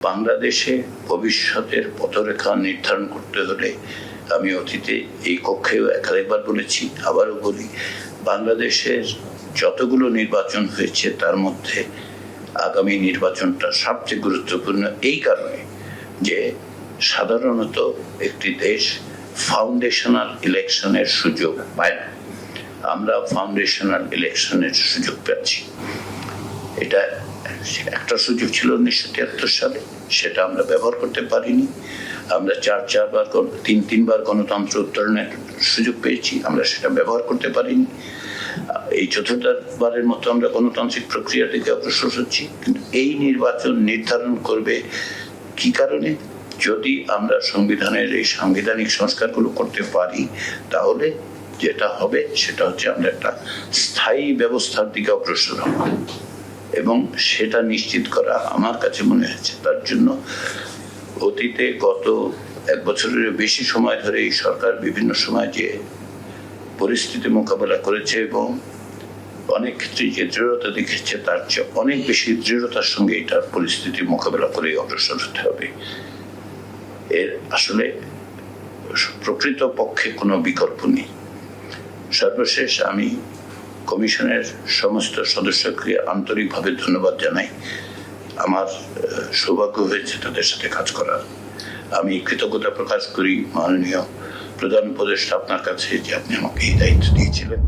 বাংলাদেশে ভবিষ্যতের পথরেখা নির্ধারণ করতে হলে আমি অতীতে এই কক্ষেও একাধিকবার বলেছি, আবারও বলি, বাংলাদেশের যতগুলো নির্বাচন হয়েছে তার মধ্যে আগামী নির্বাচনটা সবচেয়ে গুরুত্বপূর্ণ এই কারণে যে সাধারণত একটি দেশ ফাউন্ডেশনাল ইলেকশনের সুযোগ পায় না। আমরা ফাউন্ডেশনাল ইলেকশনের সুযোগ পাচ্ছি। এটা একটা সুযোগ ছিল উনিশশো তিয়াত্তর সালে। সেটা আমরা ব্যবহার করতে পারিনি। আমরা চার, চারবার তিন, তিনবার গণতন্ত্র উত্তরণের সুযোগ পেয়েছি। আমরা সেটা ব্যবহার করতে পারিনি। এই চতুর্থবারের মতো আমরা গণতান্ত্রিক প্রক্রিয়া থেকে অগ্রসর হচ্ছি। কিন্তু এই নির্বাচন নির্ধারণ করবে কি কারণে? যদি আমরা সংবিধানের এই সাংবিধানিক সংস্কারগুলো করতে পারি, তাহলে যেটা হবে সেটা হচ্ছে আমরা একটা স্থায়ী ব্যবস্থার দিকে অগ্রসর হব। এবং সেটা নিশ্চিত করা আমার কাছে মনে হয়েছে। তার জন্য অতীতে গত এক বছরের বেশি সময় ধরে এই সরকার বিভিন্ন সময় যে পরিস্থিতি মোকাবেলা করেছে এবং অনেক ক্ষেত্রে যে দৃঢ়তা দেখেছে, তার চেয়ে অনেক বেশি দৃঢ়তার সঙ্গে এটার পরিস্থিতি মোকাবেলা করে অগ্রসর হতে হবে। এর আসলে প্রকৃত পক্ষে কোনো বিকল্প নেই। সর্বশেষ আমি কমিশনের সমস্ত সদস্যকে আন্তরিকভাবে ধন্যবাদ জানাই। আমার সৌভাগ্য হয়েছে তাদের সাথে কাজ করার। আমি কৃতজ্ঞতা প্রকাশ করি মাননীয় প্রধান উপদেষ্টা আপনার কাছে যে আপনি আমাকে এই দায়িত্ব দিয়েছিলেন।